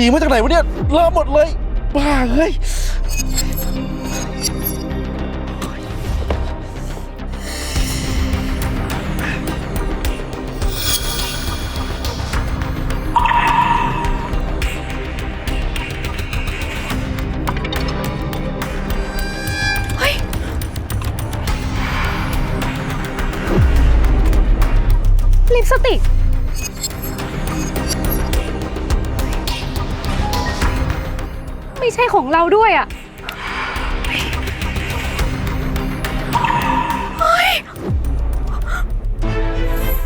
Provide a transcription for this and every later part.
สีมาจากไหนวะเนี่ยเลอะหมดเลยบ้าเฮ้ยลิปสติก ไม่ใช่ของเราด้วยอะเฮ้ย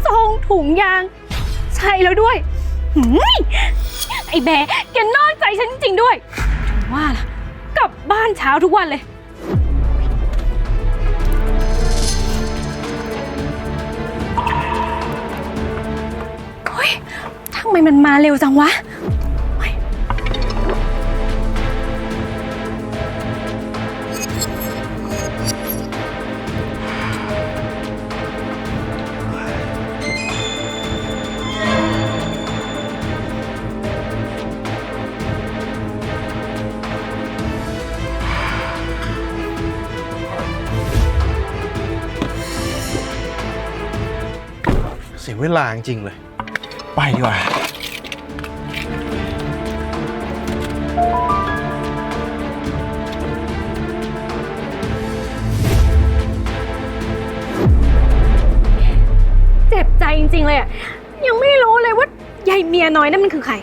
ซองถุงยาง ใช่แล้วด้วยหืมไอ้แบร์แกนอกใจฉันจริงๆด้วยถึงว่าล่ะ กลับบ้านเช้าทุกวันเลย เฮ้ยทำไมมันมาเร็วจังวะ ยเวลาจริงเลย ไปดีกว่า เจ็บใจจริงๆเลยอะ ยังไม่รู้เลยว่ายายเมียน้อยนั่นมันคือใคร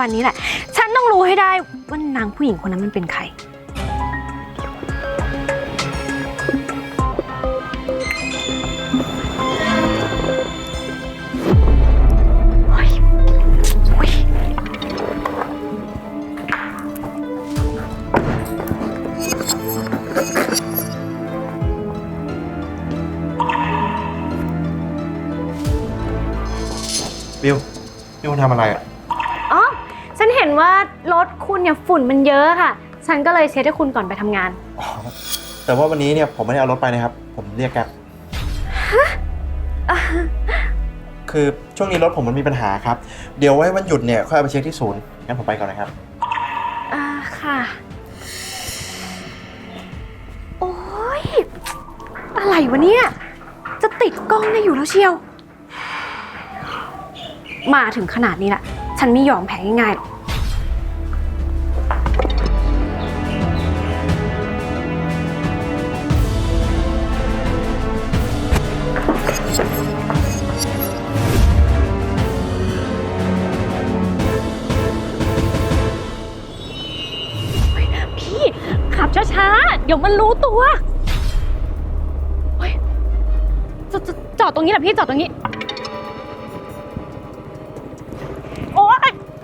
วันนี้แหละ ฉันต้องรู้ให้ได้ว่านางผู้หญิงคนนั้นมันเป็นใครโอ๊ยโอ๊ยบิวนี่คุณทำอะไรอะ ฉันเห็นว่ารถคุณเนี่ยฝุ่นมันเยอะค่ะ ฉันก็เลยเช็ดให้คุณก่อนไปทำงาน อ๋อแต่ว่าวันนี้เนี่ยผมไม่ได้เอารถไปนะครับ ผมเรียกแก๊ปคือช่วงนี้รถผมมันมีปัญหาครับ เดี๋ยวไว้วันหยุดเนี่ยค่อยเอาไปเช็คที่ศูนย์งั้นผมไปก่อนนะครับ อ่าค่ะ โอ้ย อะไรวะเนี่ย จะติดกล้องได้อยู่แล้วเชียว มาถึงขนาดนี้ละ ฉันไม่ยอมแพ้ง่ายๆหรอก พี่ขับช้าๆ เดี๋ยวมันรู้ตัวเฮ้ยจจจอดตรงนี้แหละพี่จอดตรงนี้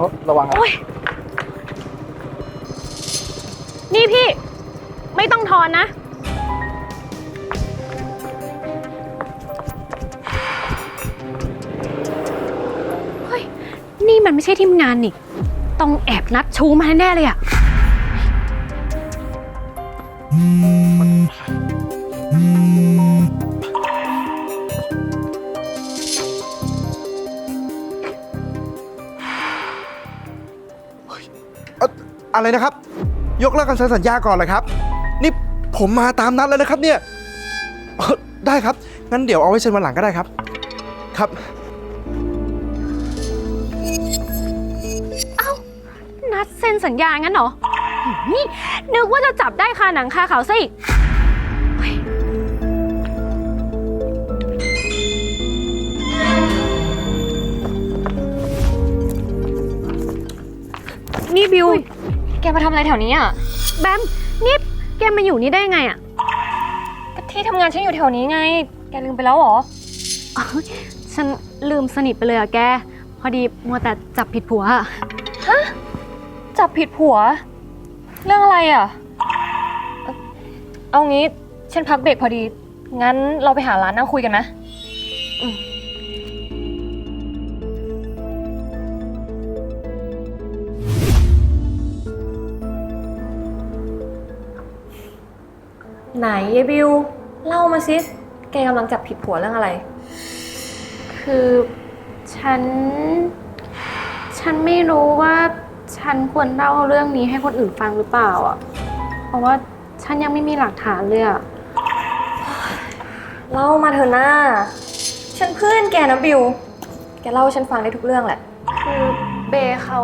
อ๊ยระวังโอ๊ยนี่พี่ ไม่ต้องทอนนะ เฮ้ย นี่มันไม่ใช่ทีมงานนี่ ต้องแอบนัดชูมาแน่ๆเลยอะเออะไรนะครับ ยกเลิกการเซ็นสัญญาก่อนเลยครับ นี่ผมมาตามนัดแล้วนะครับเนี่ยเอ่อได้ครับ งั้นเดี๋ยวเอาไว้เซ็นวันหลังก็ได้ครับ ครับ นัดเซ็นสัญญางั้นเหรอนี่นึกว่าจะจับได้คาหนังคาเขาซะอีกเฮ้ยนี่บิวแกมาทำอะไรแถวนี้อะ แบมนี่แกมาอยู่นี่ได้ไงอะก็ที่ทำงานฉันอยู่แถวนี้ไง แกลืมไปแล้วเหรอ อ๋อฉันลืมสนิทไปเลยอะแก พอดีมัวแต่จับผิดผัวอะจับผิดผัว เรื่องอะไรอะ เอางี้ฉันพักเบรกพอดี งั้นเราไปหาร้านนั่งคุยกันไหม ไหนยายบิว เล่ามาสิแกกำลังจับผิดผัวเรื่องอะไร คือฉัน ฉันไม่รู้ว่าฉันควรเล่าเรื่องนี้ให้คนอื่นฟังหรือเปล่าอะ เพราะว่าฉันยังไม่มีหลักฐานเลยอะ เล่ามาเถอะหน้าฉันเพื่อนแกนะบิว แกเล่าให้ฉันฟังได้ทุกเรื่องแหละ คือเบย์เขา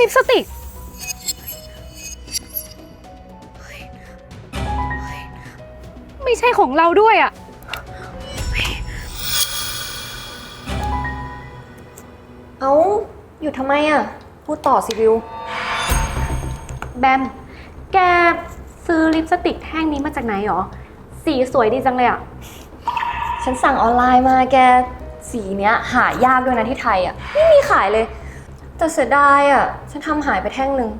ลิปสติกไม่ใช่ของเราด้วยอะเอ้าอยู่ทำไมอะพูดต่อสิบิว แบม แกซื้อลิปสติกแท่งนี้มาจากไหนหรอ สีสวยดีจังเลยอะฉันสั่งออนไลน์มาแกสีเนี้ยหายากด้วยนะที่ไทยอะไม่มีขายเลย แต่เสียดายอะ ฉันทำหายไปแท่งหนึ่ง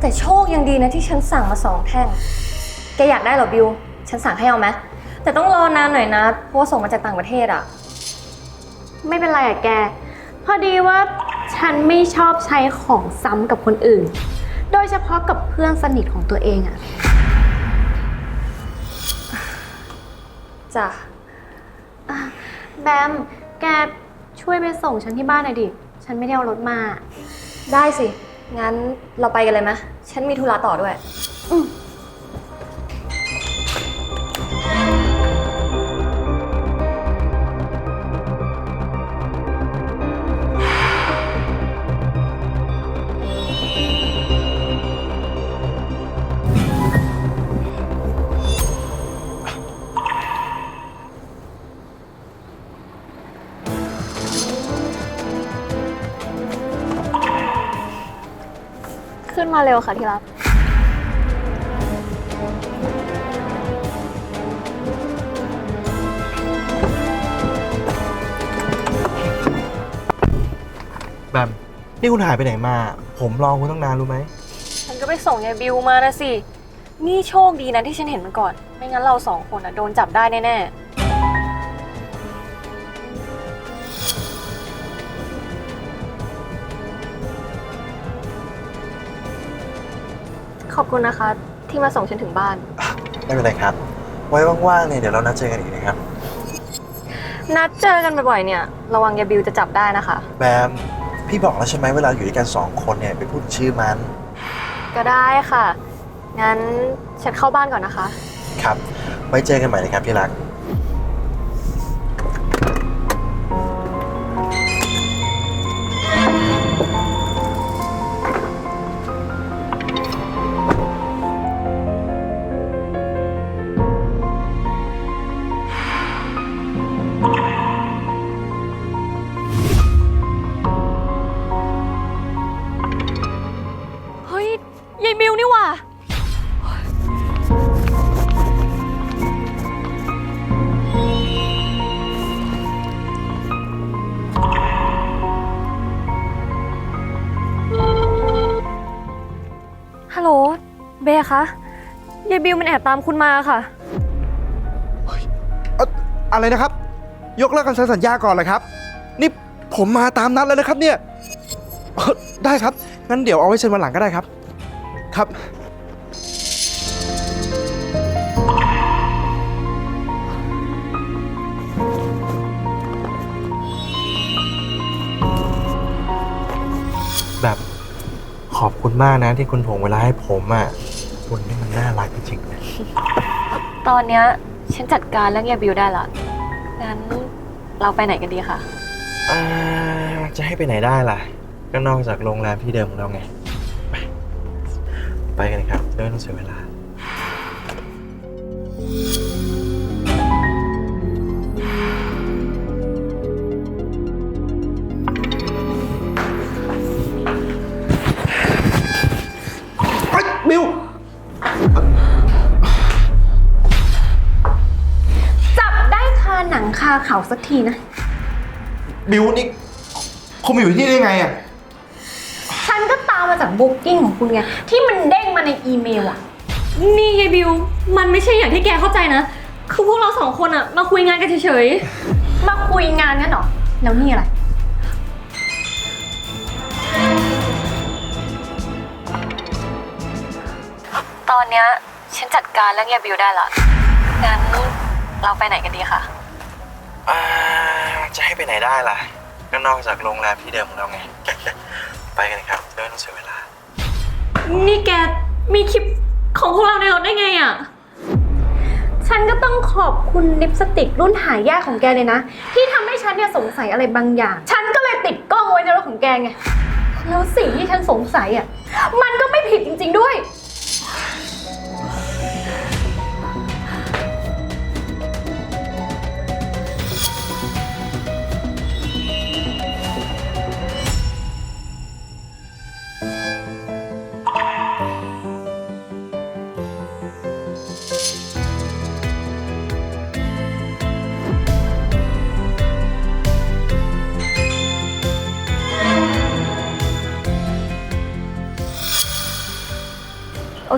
แต่โชคยังดีนะที่ฉันสั่งมาสองแท่ง แกอยากได้เหรอบิว ฉันสั่งให้เอาไหม แต่ต้องรอนานหน่อยนะ เพราะว่าส่งมาจากต่างประเทศอะ ไม่เป็นไรอะแก พอดีว่าฉันไม่ชอบใช้ของซ้ำกับคนอื่น โดยเฉพาะกับเพื่อนสนิทของตัวเองอะจ้ะแบม แกช่วยไปส่งฉันที่บ้านหน่อยดิ ฉันไม่ได้เอารถมา ได้สิ งั้นเราไปกันเลยไหมฉันมีธุระต่อด้วย อื มาเร็วค่ะที่รัก แบมนี่คุณหายไปไหนมา ผมรอคุณตั้งนานรู้ไหม ฉันก็ไปส่งยายบิวมานะสิ นี่โชคดีนะที่ฉันเห็นมันก่อน ไม่งั้นเราสองคนอะโดนจับได้แน่ๆ คุณนะคะ ที่มาส่งฉันถึงบ้าน ไม่เป็นไรครับ ไว้ว่างๆเนี่ยเดี๋ยวเรานัดเจอกันอีกนะครับ นัดเจอกันบ่อยๆเนี่ย ระวังยายบิวจะจับได้นะคะ แบม พี่บอกแล้วใช่ไหมเวลาอยู่ด้วยกันสองคนเนี่ยไปพูดถึงชื่อมัน ก็ได้ค่ะ งั้นฉันเข้าบ้านก่อนนะคะ ครับ ไว้เจอกันใหม่นะครับที่รัก เบย์คะยายบิวมันแอบตามคุณมาค่ะ เอ่ออะไรนะครับ ยกเลิกการเซ็นสัญญาก่อนเลยครับ นี่ผมมาตามนัดแล้วนะครับเนี่ยเอ่อได้ครับ งั้นเดี๋ยวเอาไว้เซ็นวันหลังก็ได้ครับ ครับ แบบขอบคุณมากนะที่คุณถ่วงเวลาให้ผมอะ คุณนี่มันน่ารักจริงๆนะตอนเนี้ยฉันจัดการเรื่องยายบิวได้ละงั้นเราไปไหนกันดีคะอ่าจะให้ไปไหนได้ล่ะ ก็นอกจากโรงแรมที่เดิมของเราไง ไปไปกันครับจะไม่ต้องเสียเวลา ทีนะ บิวนี่คุณมาอยู่ที่นี่ได้ไงอะฉันก็ตามมาจากบุ๊กิ้งของคุณไงที่มันเด้งมาในอีเมลอะนี่ยายบิว มันไม่ใช่อย่างที่แกเข้าใจนะ คือพวกเราสองคนอะมาคุยงานกันเฉยๆมาคุยงานงั้นเหรอ แล้วนี่อะไร ตอนเนี้ยฉันจัดการเรื่องยายบิวได้ละงั้นเราไปไหนกันดีคะอ่าจะให้ ไปไหนได้ล่ะก็นอกจากโรงแรมที่เดิมของเราไง ไปกันครับจะไม่ต้องเสียเวลา นี่แกมีคลิปของพวกเราในรถได้ไงอะฉันก็ต้องขอบคุณลิปสติกรุ่นหายากของแกเลยนะ ที่ทำให้ฉันเนี่ยสงสัยอะไรบางอย่าง ฉันก็เลยติดกล้องไว้ในรถของแกไง แล้วสิ่งที่ฉันสงสัยอะ มันก็ไม่ผิดจริง ๆด้วย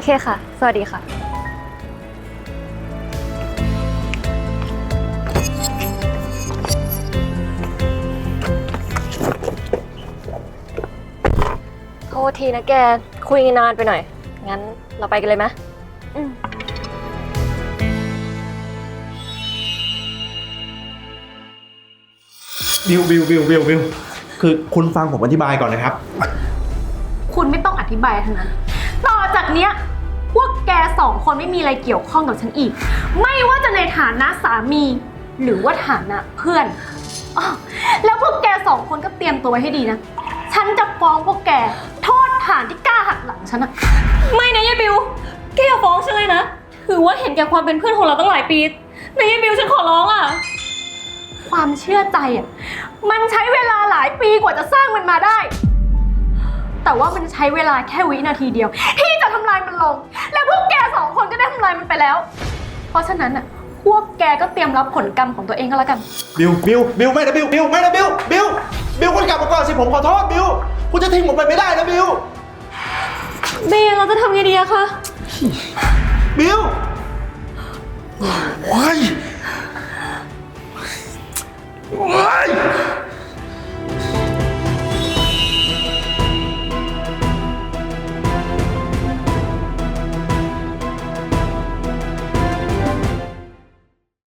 เคค่ะ สวัสดีค่ะ โทษทีนะแก คุยนานไปหน่อย งั้นเราไปกันเลยไหมอืม บิวบิวบิวบิวบิวคือคุณฟังผมอธิบายก่อนนะครับ คุณไม่ต้องอธิบายทั้งนั้น ต่อจากเนี้ยพว กแกสองคนไม่มีอะไรเกี่ยวข้องกับฉันอีก ไม่ว่าจะในฐานะสามี หรือว่าฐานะเพื่อนอ้อแล้วพวกแกสองคนก็เตรียมตัวไว้ให้ดีนะ ฉันจะฟ้องพวกแกโทษฐานที่กล้าหักหลังฉันอะไม่นะยายบิวแกอย่าฟ้องฉันเลยนะ ถือว่าเห็นแก่ความเป็นเพื่อนของเราตั้งหลายปีนะยายบิวฉันขอร้องอะความเชื่อใจอะมันใช้เวลาหลายปีกว่าจะสร้างมันมาได้ แต่ว่ามันใช้เวลาแค่วินาทีเดียว ที่จะทำลายมันลง แล้วพวกแกสองคนก็ได้ทำลายมันไปแล้ว เพราะฉะนั้นอะพวกแกก็เตรียมรับผลกรรมของตัวเองก็แล้วกัน บิวบิวบิวไม่นะบิวบิวไม่นะบิวบิวบิวคุณกลับมาก่อนสิผมขอโทษบิวคุณจะทิ้งผมไปไม่ได้นะบิวเบย์เราจะทำไงดีอะคะบิวโอ้ยโอ้ย